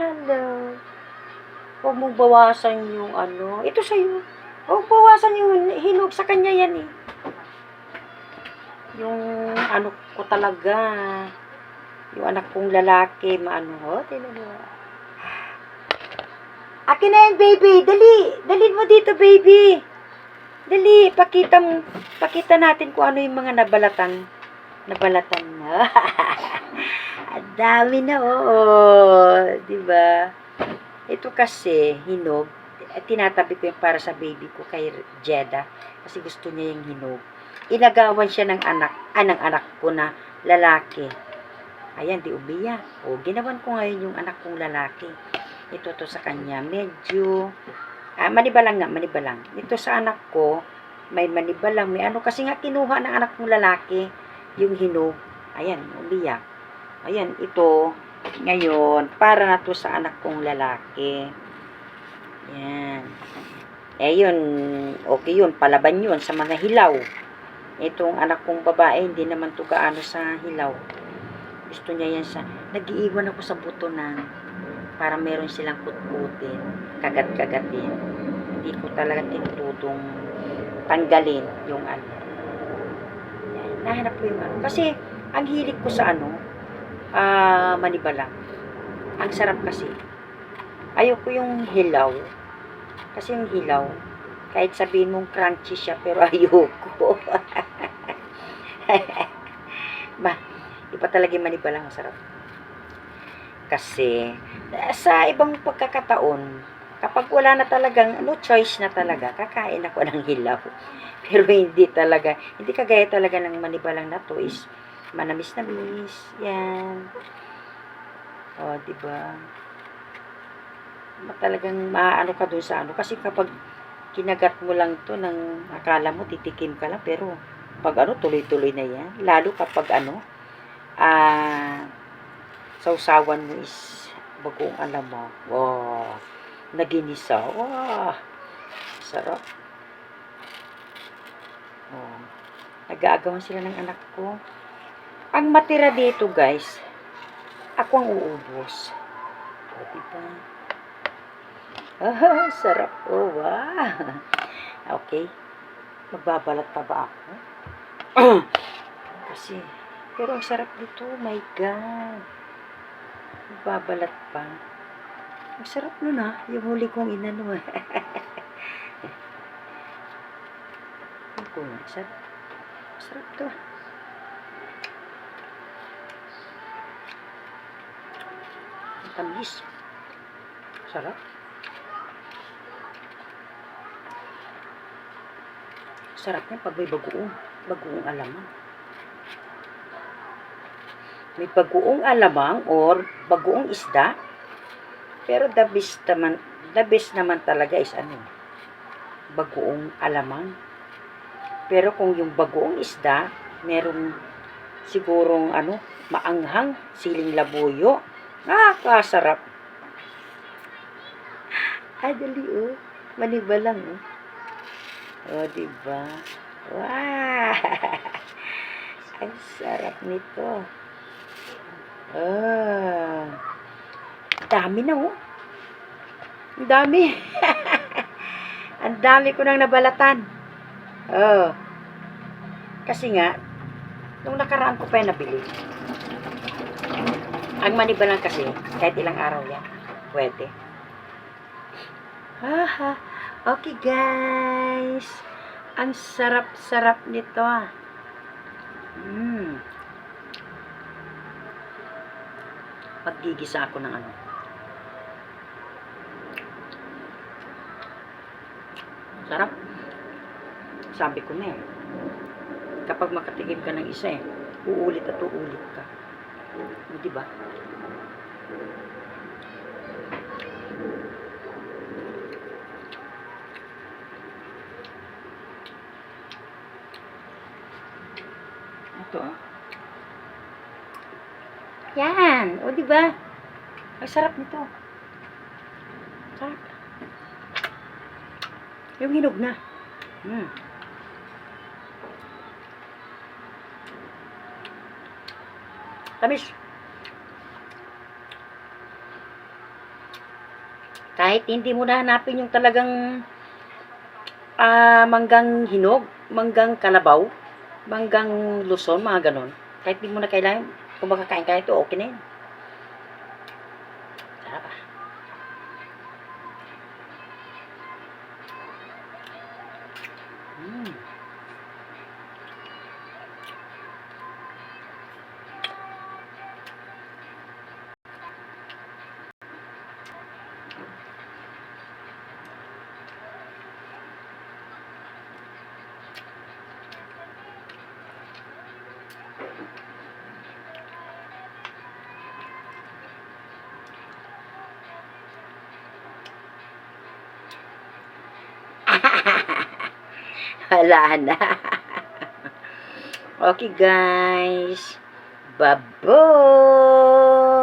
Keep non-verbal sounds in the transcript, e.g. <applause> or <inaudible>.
Hello. Huwag mong bawasan yung ano. Ito sa'yo. Huwag bawasan yung hinog sa kanya yan eh. Yung ano ko talaga. Yung anak kong lalaki, maano ho. Tingnan mo. Akin na yan, baby. Dali. Dalhin mo dito, baby. Dali. Pakita mo. Pakita natin kung ano yung mga nabalatan. Nabalatan na. <laughs> Ang dami na, oo. Ba? Ito kasi, hinog. Eh, Tinatabi ko yung para sa baby ko kay Jeda. Kasi gusto niya yung hinog. Inagawan siya ng anak, ah, ng anak ko na lalaki. Ayan, di umiyak. O, ginawan ko ngayon yung anak kong lalaki. Ito to sa kanya. Medyo, ah, manibalang nga, manibalang. Ito sa anak ko, may manibalang, may ano. Kasi nga kinuha ng anak kong lalaki yung hinog. Ayan, umiyak. Ayan, ito, ngayon, para na to sa anak kong lalaki. Yan. Eh, yun, okay yun, palaban yun sa mga hilaw. Itong anak kong babae, hindi naman to gaano sa hilaw. Gusto niya yan sa, nag-iiwan ako sa buto ng, para meron silang kutkutin, kagat-kagatin. Hindi ko talaga tinututong tanggalin yung ano. Nahanap ko yung ano. Kasi, ang hilig ko sa ano, ah, manibalang. Ang sarap kasi. Ayoko yung hilaw. Kasi yung hilaw, kahit sabihin mong crunchy siya, pero <laughs> ayoko. <laughs> ba, di pa talaga yung manibalang ang sarap. Kasi, sa ibang pagkakataon, kapag wala na talagang, no choice na talaga, kakain ako <laughs> ng hilaw. Pero hindi talaga, hindi kagaya talaga ng manibalang na to is manamis-namis. Yan. O, di ba? Ma- Talagang maaano ka dun sa ano. Kasi kapag kinagat mo lang to ng akala mo titikim ka lang. Pero pag ano tuloy-tuloy na yan. Lalo kapag ano ah sausawan mo is bagoong alam mo. Wow. Naginisa wow. Sarap. Oh. Nag-aagawan sila ng anak ko ang matira dito guys ako ang uubos o diba Ah, <laughs> sarap. Oh, wow. <laughs> Okay. Magbabalat pa ba ako? <clears throat> Kasi, pero ang sarap dito. Oh my God. Magbabalat pa. Ang sarap nun ah. Yung huli kong inano eh. <laughs> Ang. Sarap. Sarap to. Ah. Ang tamis. Sarap. Sarap yan pag may bagoong. Bagoong alamang. May bagoong alamang or bagoong isda. Pero the best naman, the best naman talaga is ano, bagoong alamang. Pero kung yung bagoong isda, merong sigurong ano, maanghang, siling labuyo. Nakakasarap. Ay, dali oh. Maniba lang oh. Oh, diba? Wow! <laughs> Ang sarap nito. Oh. Dami na, oh. Ang dami. <laughs> Ang dami ko nang nabalatan. Oh. Kasi nga, nung nakaraan ko pa yung nabili. Ang maniba lang kasi, kahit ilang araw yan, pwede. Haha. Okay guys. Ang sarap-sarap nito ah. Mm. Paggigisa ako ng ano. Sarap. Sabi ko na eh. Kapag makatikim ka ng isa eh, uulit at uulit ka. O, diba? Ito ah. Yan. O, di ba? Ang sarap nito. Sarap. Yung hinog na. Mm. Tamis. Kahit hindi mo nahanapin yung talagang ah manggang hinog, manggang kalabaw, manggang luson, mga ganon. Kahit hindi mo na kailangan, kung makakain ka ito, okay na yun. Ah. Mm. <laughs> Wala na. okay, guys. Bye-bye.